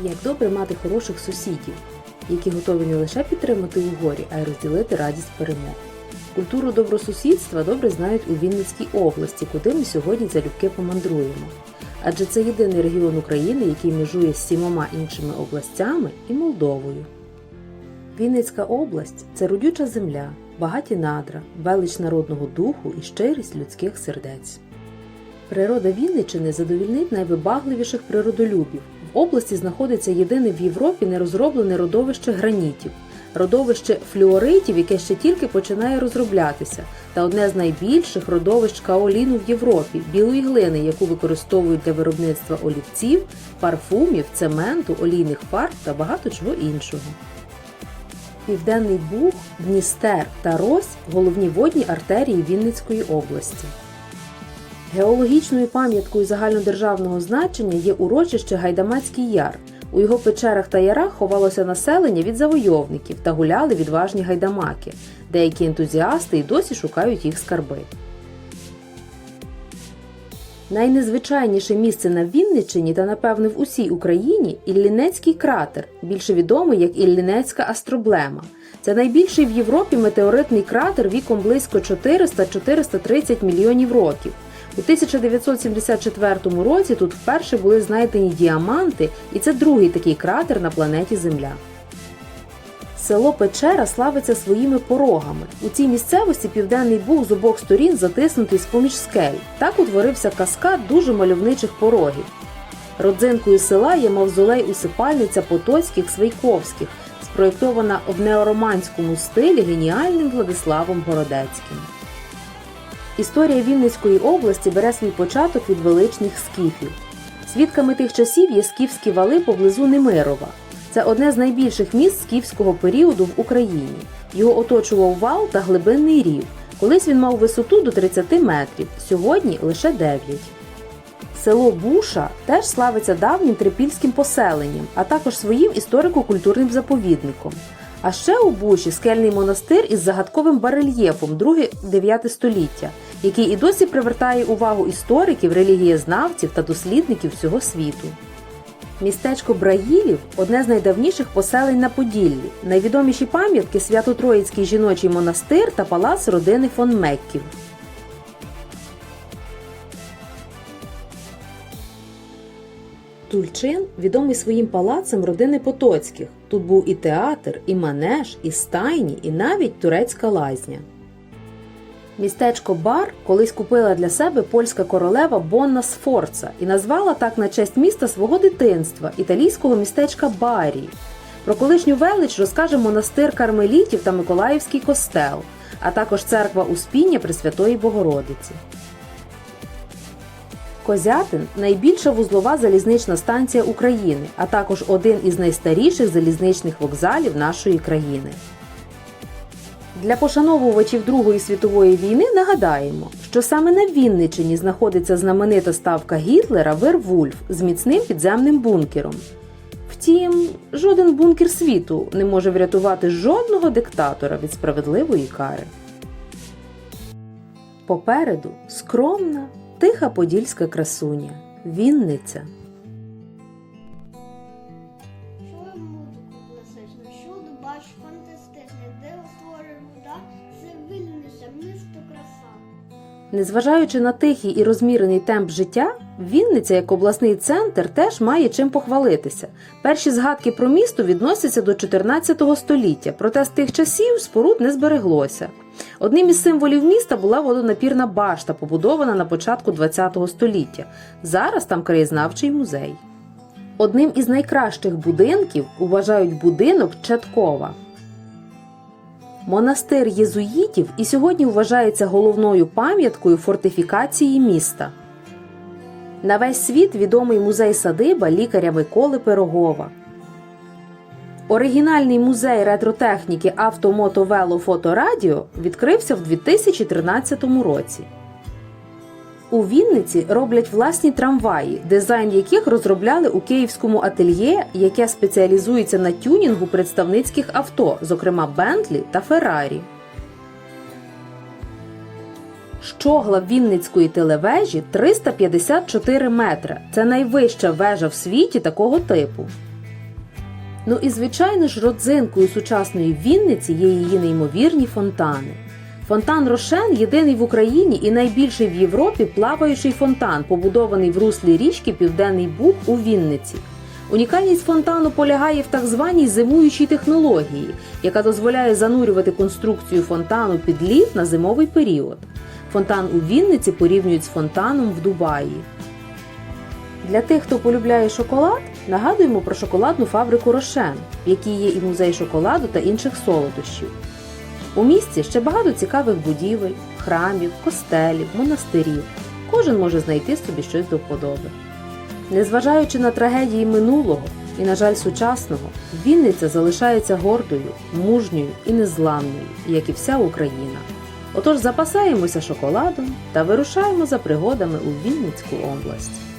Як добре мати хороших сусідів, які готові не лише підтримати у горі, а й розділити радість перемог. Культуру добросусідства добре знають у Вінницькій області, куди ми сьогодні залюбки помандруємо. Адже це єдиний регіон України, який межує з сімома іншими областями і Молдовою. Вінницька область це родюча земля, багаті надра, велич народного духу і щирість людських сердець. Природа Вінниччини задовільнить найвибагливіших природолюбів. Області знаходиться єдине в Європі нерозроблене родовище гранітів, родовище флюоритів, яке ще тільки починає розроблятися, та одне з найбільших родовищ каоліну в Європі білої глини, яку використовують для виробництва олівців, парфумів, цементу, олійних фарб та багато чого іншого. Південний Буг, Дністер та Рось головні водні артерії Вінницької області. Геологічною пам'яткою загальнодержавного значення є урочище Гайдамацький яр. У його печерах та ярах ховалося населення від завойовників та гуляли відважні гайдамаки. Деякі ентузіасти й досі шукають їх скарби. Найнезвичайніше місце на Вінниччині та, напевне, в усій Україні Іллінецький кратер, більше відомий як Іллінецька астроблема. Це найбільший в Європі метеоритний кратер віком близько 400-430 мільйонів років. У 1974 році тут вперше були знайдені діаманти, і це другий такий кратер на планеті Земля. Село Печера славиться своїми порогами. У цій місцевості південний буг з обох сторін затиснутий з-поміж скель. Так утворився каскад дуже мальовничих порогів. Родзинкою села є мавзолей усипальниця Потоцьких Свейковських, спроєктована в неороманському стилі геніальним Владиславом Городецьким. Історія Вінницької області бере свій початок від величних скіфів. Свідками тих часів є скіфські вали поблизу Немирова. Це одне з найбільших міст скіфського періоду в Україні. Його оточував вал та глибинний рів. Колись він мав висоту до 30 метрів, сьогодні лише 9. Село Буша теж славиться давнім трипільським поселенням, а також своїм історико-культурним заповідником. А ще у Буші скельний монастир із загадковим барельєфом 2-9 століття, який і досі привертає увагу істориків, релігієзнавців та дослідників всього світу. Містечко Браїлів одне з найдавніших поселень на Поділлі. Найвідоміші пам'ятки Свято-Троїцький жіночий монастир та палац родини фон Мекків. Тульчин відомий своїм палацем родини Потоцьких. Тут був і театр, і манеж, і стайні, і навіть турецька лазня. Містечко Бар колись купила для себе польська королева Бонна Сфорца і назвала так на честь міста свого дитинства італійського містечка Барі. Про колишню велич розкаже монастир Кармелітів та Миколаївський костел, а також церква Успіння Пресвятої Богородиці. Козятин найбільша вузлова залізнична станція України, а також один із найстаріших залізничних вокзалів нашої країни. Для пошановувачів Другої світової війни нагадаємо, що саме на Вінниччині знаходиться знаменита ставка Гітлера Вервульф з міцним підземним бункером. Втім, жоден бункер світу не може врятувати жодного диктатора від справедливої кари. Попереду скромна, тиха подільська красуня Вінниця. Незважаючи на тихий і розмірений темп життя, Вінниця як обласний центр теж має чим похвалитися. Перші згадки про місто відносяться до 14 століття, проте з тих часів споруд не збереглося. Одним із символів міста була водонапірна башта, побудована на початку 20 століття. Зараз там краєзнавчий музей. Одним із найкращих будинків вважають будинок Четкова. Монастир єзуїтів і сьогодні вважається головною пам'яткою фортифікації міста. На весь світ відомий музей садиба лікаря Миколи Пирогова. Оригінальний музей ретротехніки авто, мото, вело, фото, радіо відкрився в 2013 році. У Вінниці роблять власні трамваї, дизайн яких розробляли у київському ательє, яке спеціалізується на тюнінгу представницьких авто, зокрема Бентлі та Феррарі. Щогла Вінницької телевежі 354 метри. Це найвища вежа в світі такого типу. Ну і звичайно ж, родзинкою сучасної Вінниці є її неймовірні фонтани. Фонтан Рошен єдиний в Україні і найбільший в Європі плаваючий фонтан, побудований в руслі річки Південний Буг у Вінниці. Унікальність фонтану полягає в так званій зимуючій технології, яка дозволяє занурювати конструкцію фонтану під лід на зимовий період. Фонтан у Вінниці порівнюють з фонтаном в Дубаї. Для тих, хто полюбляє шоколад, нагадуємо про шоколадну фабрику Рошен, в якій є і музей шоколаду та інших солодощів. У місті ще багато цікавих будівель, храмів, костелів, монастирів. Кожен може знайти собі щось до вподоби. Незважаючи на трагедії минулого і, на жаль, сучасного, Вінниця залишається гордою, мужньою і незламною, як і вся Україна. Отож запасаємося шоколадом та вирушаємо за пригодами у Вінницьку область.